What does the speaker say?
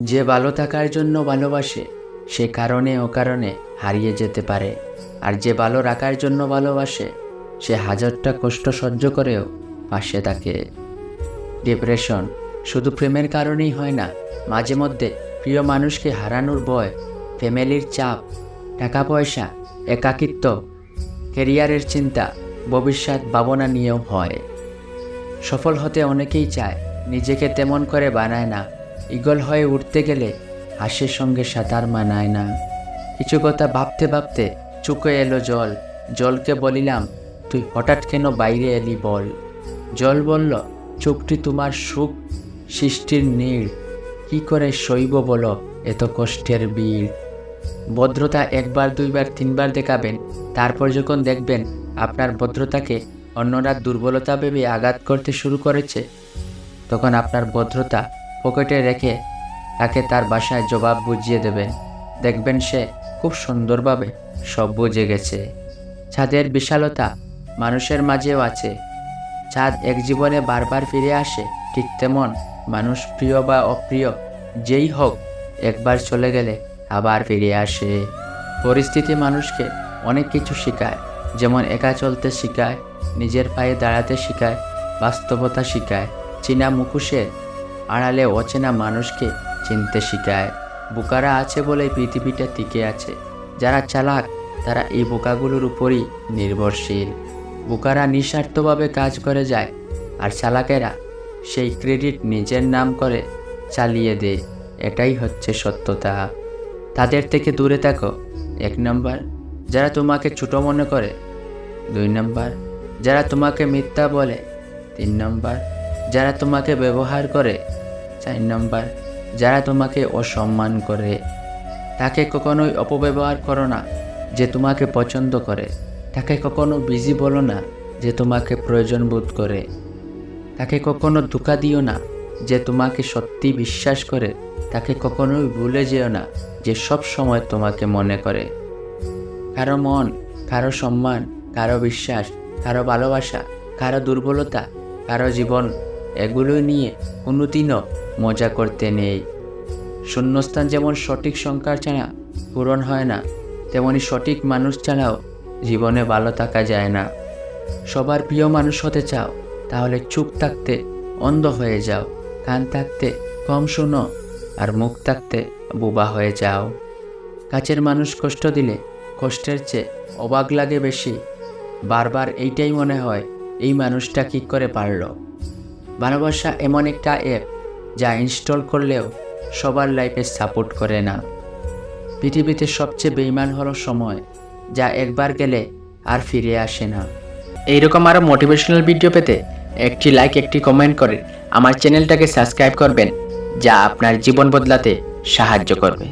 যে ভালো থাকার জন্য ভালোবাসে, সে কারণে অকারণে হারিয়ে যেতে পারে। আর যে ভালো রাখার জন্য ভালোবাসে, সে হাজারটা কষ্ট সহ্য করেও পাশে থাকে। ডিপ্রেশন শুধু প্রেমের কারণেই হয় না, মাঝে মধ্যে প্রিয় মানুষকে হারানোর ভয়, ফ্যামিলির চাপ টাকা পয়সা একাকিত্ব কেরিয়ারের চিন্তা, ভবিষ্যৎ ভাবনা নিয়েও হয়। সফল হতে অনেকেই চায়, নিজেকে তেমন করে বানায় না। ইগল হয়ে উঠতে গেলে হাসির সঙ্গে সাঁতার মানায় না। কিছু কথা ভাবতে ভাবতে চুকে এলো জল। জলকে বলিলাম, তুই হঠাৎ কেন বাইরে এলি বল? জল বলল, চোখটি তোমার সুখ, সৃষ্টির নীড় কি করে সইব বলো, এত কষ্টের বীর? ভদ্রতা একবার, দুইবার, তিনবার দেখাবেন। তারপর যখন দেখবেন আপনার ভদ্রতাকে অন্যরা দুর্বলতা ভেবে আঘাত করতে শুরু করেছে, তখন আপনার ভদ্রতা পকেটে রেখে তাকে তার বাসায় জবাব বুঝিয়ে দেবেন দেখবেন সে খুব সুন্দরভাবে সব বুঝে গেছে। ছাদের বিশালতা মানুষের মাঝেও আছে। ছাদ এক জীবনে বারবার ফিরে আসে, ঠিক তেমন মানুষ প্রিয় বা অপ্রিয় যেই হোক, একবার চলে গেলে আবার ফিরে আসে। পরিস্থিতি মানুষকে অনেক কিছু শেখায়, যেমন একা চলতে শেখায়, নিজের পায়ে দাঁড়াতে শেখায়, বাস্তবতা শেখায়, চীনা মুখোশের আড়ালে অচেনা মানুষকে চিনতে শেখায়। বোকারা আছে বলে পৃথিবীটা টিকে আছে। যারা চালাক, তারা এই বোকাগুলোর উপরই নির্ভরশীল। বোকারা নিঃস্বার্থভাবে কাজ করে যায়, আর চালাকেরা সেই ক্রেডিট নিজের নাম করে চালিয়ে দেয়। এটাই হচ্ছে সত্যতা। তাদের থেকে দূরে থাকো। এক নম্বর, যারা তোমাকে ছোট মনে করে। দুই নম্বর, যারা তোমাকে মিথ্যা বলে। তিন নম্বর যারা তোমাকে ব্যবহার করে, চার নম্বর, যারা তোমাকে অসম্মান করে, তাকে কখনোই অপব্যবহার করো না যে তোমাকে পছন্দ করে। তাকে কখনো বিজি বলো না যে তোমাকে প্রয়োজন বোধ করে। তাকে কখনো ধোকা দিও না যে তোমাকে সত্যি বিশ্বাস করে। তাকে কখনোই ভুলে যেও না যে সব সময় তোমাকে মনে করে। কারও মন, কারও সম্মান, কারও বিশ্বাস, কারও ভালোবাসা, কারও দুর্বলতা, কারও জীবন এগুলো নিয়ে কোনোদিনও মজা করতে নেই। শূন্যস্থান যেমন সঠিক সংখ্যার ছাড়া পূরণ হয় না, তেমনি সঠিক মানুষ ছাড়াও জীবনে ভালো থাকা যায় না। সবার প্রিয় মানুষ হতে চাও, তাহলে চুপ থাকতে, অন্ধ হয়ে যাও, কান থাকতে কম শোনো আর মুখ থাকতে বোবা হয়ে যাও। কাছের মানুষ কষ্ট দিলে কষ্টের চেয়ে অবাক লাগে বেশি। বারবার এইটাই মনে হয়, এই মানুষটা কী করে পারল? ভালোবাসা এমন একটা অ্যাপ যা ইনস্টল করলেও সবার লাইফে সাপোর্ট করে না। পৃথিবীতে সবচেয়ে বেইমান হলো সময় যা একবার গেলে আর ফিরে আসে না। এইরকম আরও মোটিভেশনাল ভিডিও পেতে একটি লাইক একটি কমেন্ট করে আমার চ্যানেলটাকে সাবস্ক্রাইব করবেন, যা আপনার জীবন বদলাতে সাহায্য করবে।